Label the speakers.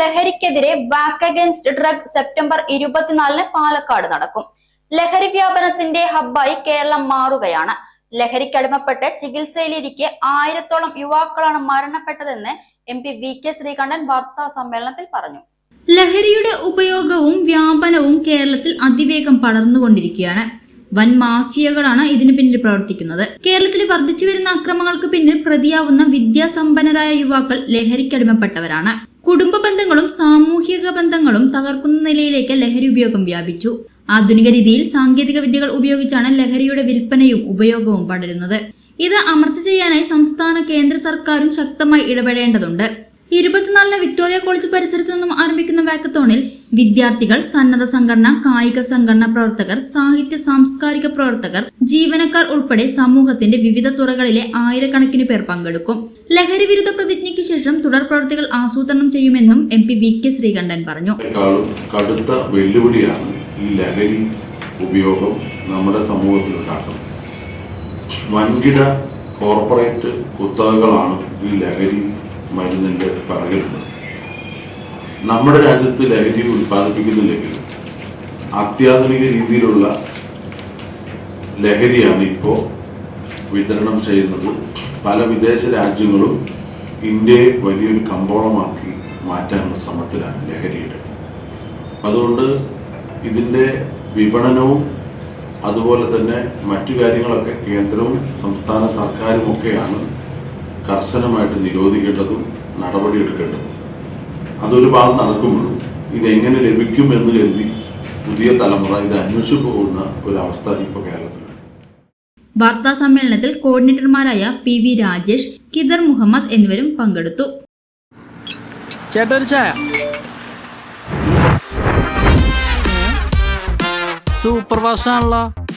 Speaker 1: ലഹരിക്കെതിരെ back against drug September ഇരുപത്തിനാലിന് പാലക്കാട് നടക്കും. ലഹരി വ്യാപനത്തിന്റെ ഹബ്ബായി കേരളം മാറുകയാണ്. ലഹരിക്കടിമപ്പെട്ട് ചികിത്സയിലിരിക്കെ ആയിരത്തോളം യുവാക്കളാണ് മരണപ്പെട്ടതെന്ന് M P V K Sreekandan വാർത്താ സമ്മേളനത്തിൽ പറഞ്ഞു.
Speaker 2: ലഹരിയുടെ ഉപയോഗവും വ്യാപനവും കേരളത്തിൽ അതിവേഗം പടർന്നുകൊണ്ടിരിക്കുകയാണ്. വൻ മാഫിയകളാണ് ഇതിനു പിന്നിൽ പ്രവർത്തിക്കുന്നത്. കേരളത്തിൽ വർദ്ധിച്ചു വരുന്ന അക്രമങ്ങൾക്ക് പിന്നിൽ പ്രതിയാവുന്ന വിദ്യാസമ്പന്നരായ യുവാക്കൾ ലഹരിക്കടിമപ്പെട്ടവരാണ് കുടുംബ ബന്ധങ്ങളും സാമൂഹിക ബന്ധങ്ങളും തകർക്കുന്ന നിലയിലേക്ക് ലഹരി ഉപയോഗം വ്യാപിച്ചു. ആധുനിക രീതിയിൽ സാങ്കേതിക വിദ്യകൾ ഉപയോഗിച്ചാണ് ലഹരിയുടെ വിൽപ്പനയും ഉപയോഗവും പടരുന്നത്. ഇത് അമർച്ച ചെയ്യാനായി സംസ്ഥാന കേന്ദ്ര സർക്കാരും ശക്തമായി ഇടപെടേണ്ടതുണ്ട്. ഇരുപത്തിനാലിന് വിക്ടോറിയ കോളേജ് പരിസരത്തു നിന്നും ആരംഭിക്കുന്ന വാക്കത്തോണിൽ വിദ്യാർത്ഥികൾ സന്നദ്ധ സംഘടന കായിക സംഘടനാ പ്രവർത്തകർ സാഹിത്യ സാംസ്കാരിക പ്രവർത്തകർ ജീവനക്കാർ ഉൾപ്പെടെ സമൂഹത്തിന്റെ വിവിധ തുറകളിലെ ആയിരക്കണക്കിന് പേർ പങ്കെടുക്കും. ലഹരി വിരുദ്ധ പ്രതിജ്ഞയ്ക്ക് ശേഷം തുടർ പ്രവർത്തികൾ ആസൂത്രണം ചെയ്യുമെന്നും M P V K Sreekandan പറഞ്ഞു.
Speaker 3: കടുത്ത വെല്ലുവിളിയാണ് ഈ ലഹരി ഉപയോഗം നമ്മുടെ സമൂഹത്തിൽ വൻകിട കോർപ്പറേറ്റ് കുത്തകകളാണ് ഈ ലഹരി മരുന്നിന്റെ പറകിടുന്നത് നമ്മുടെ രാജ്യത്ത് ലഹരി ഉൽപ്പാദിപ്പിക്കുന്നില്ലെങ്കിൽ അത്യാധുനിക രീതിയിലുള്ള ലഹരിയാണ് ഇപ്പോൾ വിതരണം ചെയ്യുന്നത്. പല വിദേശ രാജ്യങ്ങളും ഇന്ത്യയെ വലിയൊരു കമ്പോളമാക്കി മാറ്റാനുള്ള ശ്രമത്തിലാണ് ലഹരിയുടെ. അതുകൊണ്ട് ഇതിന്റെ വിപണനവും അതുപോലെ തന്നെ മറ്റു കാര്യങ്ങളൊക്കെ കേന്ദ്രവും സംസ്ഥാന സർക്കാരും ഒക്കെയാണ് കർശനമായിട്ട് നിരോധിക്കേണ്ടതും നടപടിയെടുക്കേണ്ടതും. അതൊരു ഭാഗം നടക്കുമ്പോഴും ഇതെങ്ങനെ ലഭിക്കും എന്ന് കരുതി പുതിയ തലമുറ ഇത് അന്വേഷിച്ചു പോകുന്ന ഒരവസ്ഥ ഇപ്പോൾ കേരളത്തിൽ
Speaker 2: വാർത്താ സമ്മേളനത്തിൽ കോർഡിനേറ്റർമാരായ പി വി രാജേഷ് കിദർ മുഹമ്മദ് എന്നിവരും പങ്കെടുത്തു.
Speaker 4: ചായ. സൂപ്പർ ഫാസ്റ്റ് ആണല്ലോ